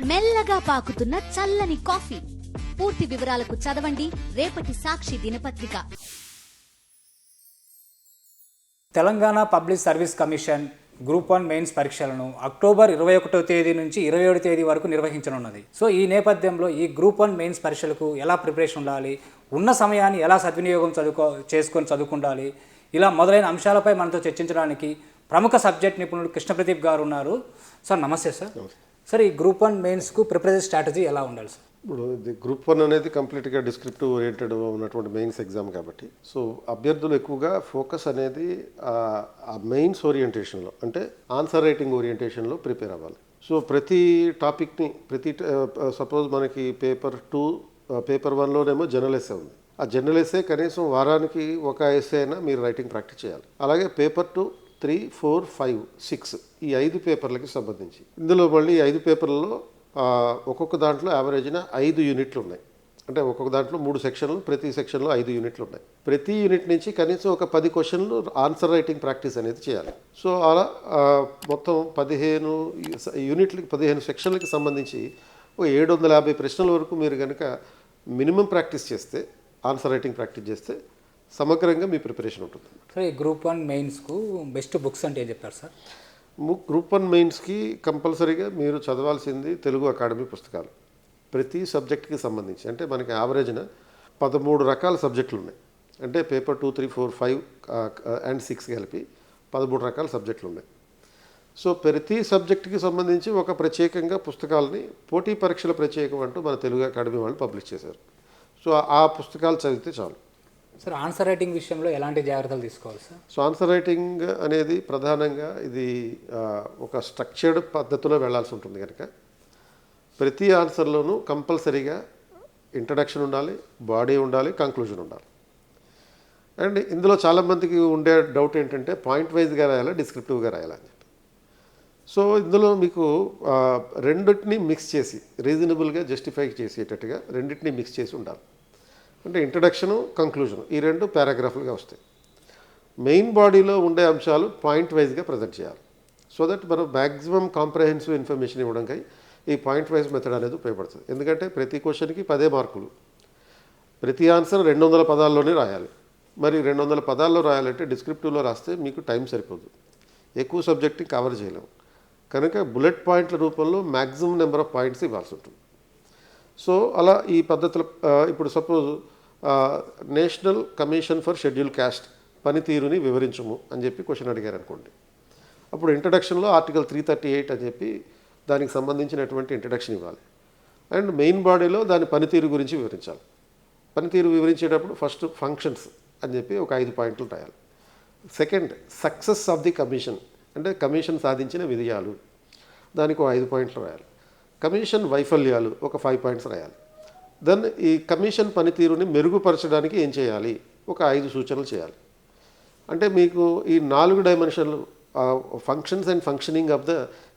మెల్లగా పాకుతున్న చల్లని కాఫీ. పూర్తి వివరాలకు చదవండి రేపటి సాక్షి దినపత్రిక. Telangana public service commission group one mains పరీక్షలను అక్టోబర్ ఇరవై ఒకటో తేదీ నుంచి ఇరవై ఏడు తేదీ వరకు నిర్వహించనున్నది. సో ఈ నేపథ్యంలో ఈ గ్రూప్ వన్ మెయిన్స్ పరీక్షలకు ఎలా ప్రిపరేషన్ ఉండాలి? ఉన్న సమయాన్ని ఎలా సద్వినియోగం చదువుకో చేసుకొని చదువుకుండాలి? ఇలా మొదలైన అంశాలపై మనతో చర్చించడానికి ప్రముఖ సబ్జెక్ట్ నిపుణుడు కృష్ణ ప్రదీప్ గారు ఉన్నారు. సార్ నమస్తే సార్. సార్ ఈ గ్రూప్ వన్ మెయిన్స్కు ప్రిపరేషన్ స్ట్రాటజీ ఎలా ఉండాలి సార్ ఇప్పుడు ఇది గ్రూప్ వన్ అనేది కంప్లీట్గా డిస్క్రిప్టివ్ ఓరియంటెడ్ ఉన్నటువంటి మెయిన్స్ ఎగ్జామ్ కాబట్టి. సో అభ్యర్థులు ఎక్కువగా ఫోకస్ అనేది ఆ- మెయిన్స్ ఓరియంటేషన్లో అంటే ఆన్సర్ రైటింగ్ ఓరియంటేషన్లో ప్రిపేర్ అవ్వాలి. సో ప్రతి టాపిక్ని ప్రతి సపోజ్ మనకి పేపర్ టూ పేపర్ వన్లోనేమో జనరల్ ఎస్సే ఉంది. ఆ జనరల్ ఎస్సే కనీసం వారానికి ఒక ఎస్సే అయినా మీరు రైటింగ్ ప్రాక్టీస్ చేయాలి. అలాగే paper two three four five six ఈ ఐదు పేపర్లకి సంబంధించి. ఇందులో మళ్ళీ ఈ ఐదు పేపర్లలో ఒక్కొక్క దాంట్లో యావరేజ్న ఐదు యూనిట్లు ఉన్నాయి. అంటే ఒక్కొక్క దాంట్లో మూడు సెక్షన్లు ప్రతి సెక్షన్లో ఐదు యూనిట్లు ఉన్నాయి. ప్రతి యూనిట్ నుంచి కనీసం ఒక పది క్వశ్చన్లు ఆన్సర్ రైటింగ్ ప్రాక్టీస్ అనేది చేయాలి. సో అలా మొత్తం పదిహేను యూనిట్లకి పదిహేను సెక్షన్లకి సంబంధించి ఒక ఏడు వందల యాభై ప్రశ్నల వరకు మీరు కనుక మినిమం ప్రాక్టీస్ చేస్తే ఆన్సర్ రైటింగ్ ప్రాక్టీస్ చేస్తే సమగ్రంగా మీ ప్రిపరేషన్ ఉంటుంది. సార్ ఈ గ్రూప్ వన్ మెయిన్స్కు బెస్ట్ బుక్స్ అంటే ఏం చెప్తారు సార్? గ్రూప్ వన్ మెయిన్స్కి కంపల్సరీగా మీరు చదవాల్సింది తెలుగు అకాడమీ పుస్తకాలు. ప్రతి సబ్జెక్ట్కి సంబంధించి అంటే మనకి యావరేజ్న పదమూడు రకాల సబ్జెక్టులు ఉన్నాయి. అంటే paper two three four five and six కలిపి పదమూడు రకాల సబ్జెక్టులు ఉన్నాయి. సో ప్రతి సబ్జెక్టుకి సంబంధించి ఒక ప్రత్యేకంగా పుస్తకాలని పోటీ పరీక్షల ప్రత్యేకం అంటూ మన తెలుగు అకాడమీ వాళ్ళు పబ్లిష్ చేశారు. సో ఆ పుస్తకాలు చదివితే చాలు. సార్ ఆన్సర్ రైటింగ్ విషయంలో ఎలాంటి జాగ్రత్తలు తీసుకోవాలి సార్? సో ఆన్సర్ రైటింగ్ అనేది ప్రధానంగా ఇది ఒక స్ట్రక్చర్డ్ పద్ధతిలో వెళ్ళాల్సి ఉంటుంది కనుక ప్రతి ఆన్సర్లోనూ కంపల్సరీగా ఇంట్రడక్షన్ ఉండాలి బాడీ ఉండాలి కంక్లూజన్ ఉండాలి. అండ్ ఇందులో చాలామందికి ఉండే డౌట్ ఏంటంటే పాయింట్ వైజ్గా రాయాలా డిస్క్రిప్టివ్గా రాయాలా అని చెప్పి. సో ఇందులో మీకు ఆ, రెండిటిని మిక్స్ చేసి రీజనబుల్గా జస్టిఫై చేసేటట్టుగా రెండింటిని మిక్స్ చేసి ఉండాలి. అంటే ఇంట్రడక్షను కంక్లూజను ఈ రెండు పారాగ్రాఫ్లుగా వస్తాయి. మెయిన్ బాడీలో ఉండే అంశాలు పాయింట్ వైజ్గా ప్రజెంట్ చేయాలి. సో దట్ మనం మ్యాక్సిమం కాంప్రహెన్సివ్ ఇన్ఫర్మేషన్ ఇవ్వడంకై ఈ పాయింట్ వైజ్ మెథడ్ అనేది ఉపయోగపడుతుంది. ఎందుకంటే ప్రతి క్వశ్చన్కి పదే మార్కులు. ప్రతి ఆన్సర్ రెండు వందల పదాల్లోనే రాయాలి. మరి రెండు వందల పదాల్లో రాయాలంటే డిస్క్రిప్టివ్లో రాస్తే మీకు టైం సరిపోదు. ఎక్కువ సబ్జెక్ట్ని కవర్ చేయలేము. కనుక బుల్లెట్ పాయింట్ల రూపంలో మ్యాక్సిమం నెంబర్ ఆఫ్ పాయింట్స్ ఇవ్వాల్సి ఉంటుంది. సో అలా ఈ పద్ధతులు ఇప్పుడు suppose national commission for schedule caste పనితీరుని వివరించము అని చెప్పి క్వశ్చన్ అడిగారు అనుకోండి అప్పుడు ఇంట్రడక్షన్లో ఆర్టికల్ త్రీ థర్టీ ఎయిట్ అని చెప్పి దానికి సంబంధించినటువంటి ఇంట్రడక్షన్ ఇవ్వాలి. అండ్ మెయిన్ బాడీలో దాని పనితీరు గురించి వివరించాలి. పనితీరు వివరించేటప్పుడు ఫస్ట్ ఫంక్షన్స్ అని చెప్పి ఒక ఐదు పాయింట్లు రాయాలి. Second success of the commission అంటే కమిషన్ సాధించిన విజయాలు. దానికి ఒక ఐదు పాయింట్లు రాయాలి. కమిషన్ వైఫల్యాలు ఒక ఫైవ్ పాయింట్స్ రాయాలి. దెన్ ఈ కమిషన్ పనితీరుని మెరుగుపరచడానికి ఏం చేయాలి? ఒక ఐదు సూచనలు చేయాలి. అంటే మీకు ఈ నాలుగు డైమెన్షన్లు functions and functioning of the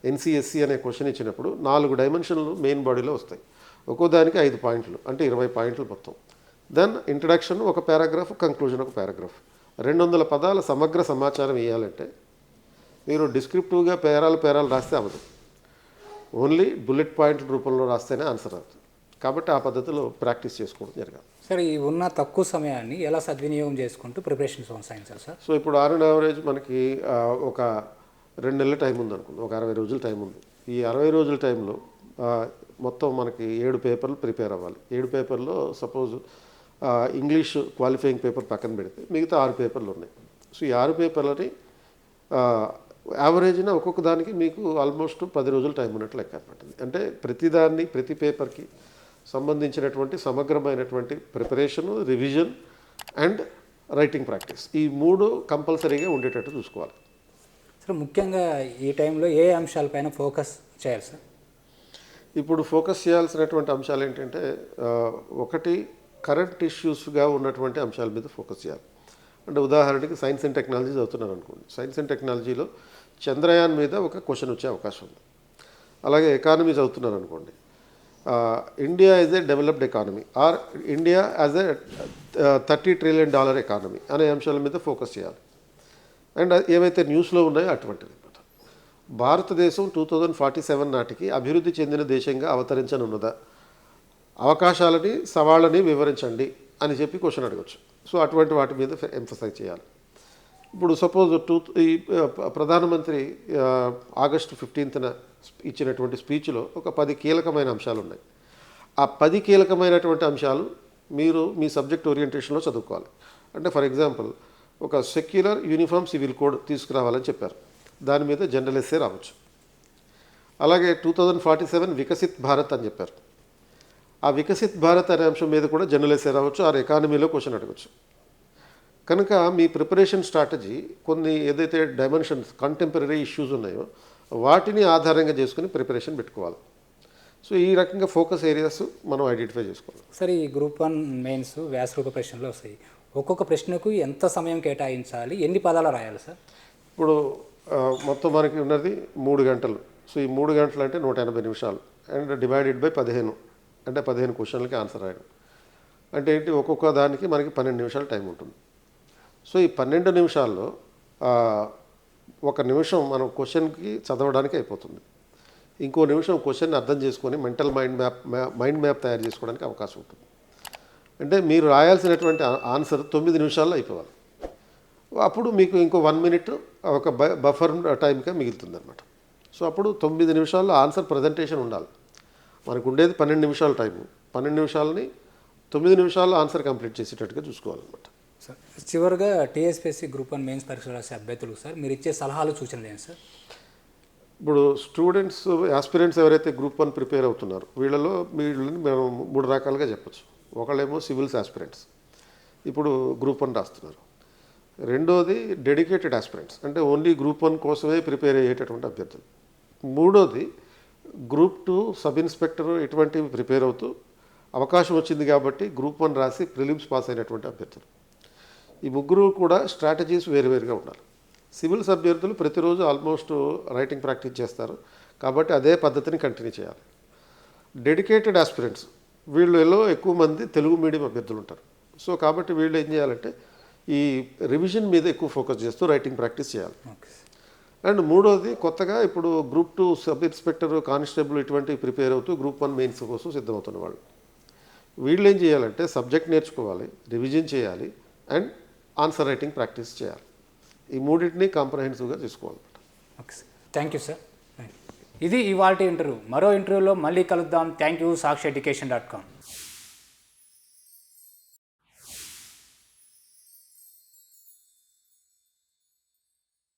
NCSC అనే క్వశ్చన్ ఇచ్చినప్పుడు నాలుగు డైమెన్షన్లు మెయిన్ బాడీలో వస్తాయి. ఒక్కో దానికి ఐదు పాయింట్లు అంటే ఇరవై పాయింట్లు మొత్తం. దెన్ ఇంట్రడక్షన్ ఒక పారాగ్రాఫ్ కంక్లూజన్ ఒక పారాగ్రాఫ్ రెండు వందల పదాల సమగ్ర సమాచారం ఇవ్వాలంటే మీరు డిస్క్రిప్టివ్గా పేరాలు పేరాలు రాస్తే అవ్వదు. ఓన్లీ బుల్లెట్ పాయింట్ రూపంలో రాస్తేనే ఆన్సర్ అవుతుంది. కాబట్టి ఆ పద్ధతిలో ప్రాక్టీస్ చేసుకోవడం జరగాలి సార్ ఈ ఉన్న తక్కువ సమయాన్ని ఎలా సద్వినియోగం చేసుకుంటూ ప్రిపరేషన్ కొనసాగించాలి సార్? సో ఇప్పుడు ఆర్ అండ్ యావరేజ్ మనకి ఒక రెండు నెలల టైం ఉంది అనుకుందాం. ఒక అరవై రోజుల టైం ఉంది. ఈ అరవై రోజుల టైంలో మొత్తం మనకి ఏడు పేపర్లు ప్రిపేర్ అవ్వాలి. ఏడు పేపర్లో సపోజ్ ఇంగ్లీష్ క్వాలిఫైయింగ్ పేపర్ పక్కన పెడితే మిగతా ఆరు పేపర్లు ఉన్నాయి. సో ఈ ఆరు పేపర్లని యావరేజ్న ఒక్కొక్క దానికి మీకు ఆల్మోస్ట్ పది రోజులు టైం ఉన్నట్లు లెక్క అనమాట. అంటే ప్రతిదాన్ని ప్రతి పేపర్కి సంబంధించినటువంటి సమగ్రమైనటువంటి preparation revision and writing practice. ఈ మూడు కంపల్సరీగా ఉండేటట్టు చూసుకోవాలి. సార్ ముఖ్యంగా ఈ టైంలో ఏ అంశాలపైన ఫోకస్ చేయాలి సార్? ఇప్పుడు ఫోకస్ చేయాల్సినటువంటి అంశాలు ఏంటంటే ఒకటి కరెంట్ ఇష్యూస్గా ఉన్నటువంటి అంశాల మీద ఫోకస్ చేయాలి. అంటే ఉదాహరణకి సైన్స్ అండ్ టెక్నాలజీ చదువుతున్నారు అనుకోండి. సైన్స్ అండ్ టెక్నాలజీలో చంద్రయాన్ మీద ఒక క్వశ్చన్ వచ్చే అవకాశం ఉంది. అలాగే ఎకానమీ చదువుతున్నారు అనుకోండి. India is a developed economy or India as a thirty trillion dollar economy అనే అంశాల మీద ఫోకస్ చేయాలి. అండ్ uh, ఏవైతే న్యూస్లో ఉన్నాయో అటువంటిది భారతదేశం టూ థౌజండ్ ఫార్టీ సెవెన్ నాటికి అభివృద్ధి చెందిన దేశంగా అవతరించనున్నదా? అవకాశాలని సవాళ్ళని వివరించండి అని చెప్పి క్వశ్చన్ అడగచ్చు. సో అటువంటి వాటి మీద ఎంఫసైజ్ చేయాలి. ఇప్పుడు సపోజ్ టూ ఈ uh, ప్రధానమంత్రి uh, ఆగస్టు ఫిఫ్టీన్త్న ఇచ్చినటువంటి స్పీచ్లో ఒక పది కీలకమైన అంశాలు ఉన్నాయి. ఆ పది కీలకమైనటువంటి అంశాలు మీరు మీ సబ్జెక్ట్ ఓరియంటేషన్లో చదువుకోవాలి. అంటే ఫర్ ఎగ్జాంపుల్ ఒక సెక్యులర్ యూనిఫామ్ సివిల్ కోడ్ తీసుకురావాలని చెప్పారు. దాని మీద జనరల్ ఎస్సే రావచ్చు. అలాగే two thousand forty seven Viksit Bharat అని చెప్పారు. ఆ వికసిత్ భారత్ అనే అంశం మీద కూడా జనరల్ ఎస్సే రావచ్చు ఆర్ ఎకానమీలో క్వశ్చన్ అడగచ్చు. కనుక మీ ప్రిపరేషన్ స్ట్రాటజీ కొన్ని ఏదైతే డైమెన్షన్స్ కంటెంపరీ ఇష్యూస్ ఉన్నాయో వాటిని ఆధారంగా చేసుకుని ప్రిపరేషన్ పెట్టుకోవాలి. సో ఈ రకంగా ఫోకస్ ఏరియాస్ మనం ఐడెంటిఫై చేసుకోవాలి. సార్ ఈ గ్రూప్ వన్ మెయిన్స్ వ్యాసరూప ప్రశ్నలు వస్తాయి. ఒక్కొక్క ప్రశ్నకు ఎంత సమయం కేటాయించాలి? ఎన్ని పదాలు రాయాలి సార్? ఇప్పుడు మొత్తం మనకి ఉన్నది మూడు గంటలు. సో ఈ మూడు గంటలు అంటే నూట ఎనభై నిమిషాలు. అండ్ డివైడెడ్ బై పదిహేను. అంటే పదిహేను క్వశ్చన్లకి ఆన్సర్ రాయడం. అంటే ఏంటి? ఒక్కొక్క దానికి మనకి పన్నెండు నిమిషాలు టైం ఉంటుంది. సో ఈ పన్నెండు నిమిషాల్లో ఒక నిమిషం మనం క్వశ్చన్కి చదవడానికి అయిపోతుంది. ఇంకో నిమిషం క్వశ్చన్ అర్థం చేసుకొని mental mind map mind map తయారు చేసుకోవడానికి అవకాశం ఉంటుంది. అంటే మీరు రాయాల్సినటువంటి ఆన్సర్ తొమ్మిది నిమిషాల్లో అయిపోవాలి. అప్పుడు మీకు ఇంకో వన్ మినిట్ ఒక బ- బఫర్ టైంగా మిగులుతుంది అనమాట సో అప్పుడు తొమ్మిది నిమిషాల్లో ఆన్సర్ ప్రజెంటేషన్ ఉండాలి. మనకు ఉండేది పన్నెండు నిమిషాల టైము. పన్నెండు నిమిషాలని తొమ్మిది నిమిషాల్లో ఆన్సర్ కంప్లీట్ చేసేటట్టుగా చూసుకోవాలన్నమాట. సార్ చివరిగా టీఎస్పీఎస్సీ గ్రూప్ వన్ మెయిన్స్ పరీక్షలు రాసే అభ్యర్థులు సార్ మీరు ఇచ్చే సలహాలు సూచనలు ఏంటి సార్? ఇప్పుడు స్టూడెంట్స్ ఆస్పిరెంట్స్ ఎవరైతే గ్రూప్ వన్ ప్రిపేర్ అవుతున్నారో వీళ్ళలో వీళ్ళని మనం మూడు రకాలుగా చెప్పచ్చు. ఒకళ్ళేమో సివిల్స్ ఆస్పిరెంట్స్ ఇప్పుడు గ్రూప్ వన్ రాస్తున్నారు. రెండోది డెడికేటెడ్ ఆస్పిరెంట్స్ అంటే ఓన్లీ గ్రూప్ వన్ కోసమే ప్రిపేర్ అయ్యేటటువంటి అభ్యర్థులు. మూడోది గ్రూప్ టూ సబ్ ఇన్స్పెక్టర్ ఇటువంటివి ప్రిపేర్ అవుతూ అవకాశం వచ్చింది కాబట్టి గ్రూప్ వన్ రాసి ప్రిలిమ్స్ పాస్ అయినటువంటి అభ్యర్థులు. ఈ ముగ్గురు కూడా స్ట్రాటజీస్ వేరువేరుగా ఉండాలి. సివిల్స్ అభ్యర్థులు ప్రతిరోజు ఆల్మోస్ట్ రైటింగ్ ప్రాక్టీస్ చేస్తారు. కాబట్టి అదే పద్ధతిని కంటిన్యూ చేయాలి. డెడికేటెడ్ ఆస్పిరెంట్స్ వీళ్ళలో ఎక్కువ మంది తెలుగు మీడియం అభ్యర్థులు ఉంటారు. సో కాబట్టి వీళ్ళు ఏం చేయాలంటే ఈ రివిజన్ మీద ఎక్కువ ఫోకస్ చేస్తూ రైటింగ్ ప్రాక్టీస్ చేయాలి. అండ్ మూడోది కొత్తగా ఇప్పుడు group two sub inspector constable ఇటువంటివి ప్రిపేర్ అవుతూ గ్రూప్ వన్ మెయిన్స్ కోసం సిద్ధమవుతున్న వాళ్ళు. వీళ్ళు ఏం చేయాలంటే సబ్జెక్ట్ నేర్చుకోవాలి రివిజన్ చేయాలి అండ్ ఆన్సర్ రైటింగ్ ప్రాక్టీస్ చేయాలి. ఈ మూడింటిని కాంప్రహెన్సివ్గా తీసుకోవాలన్నమాట okay sir. Thank you sir. ఇది ఇవాళ ఇంటర్వ్యూ. మరో ఇంటర్వ్యూలో మళ్ళీ కలుద్దాం. Thank you. Sakshi education dot com.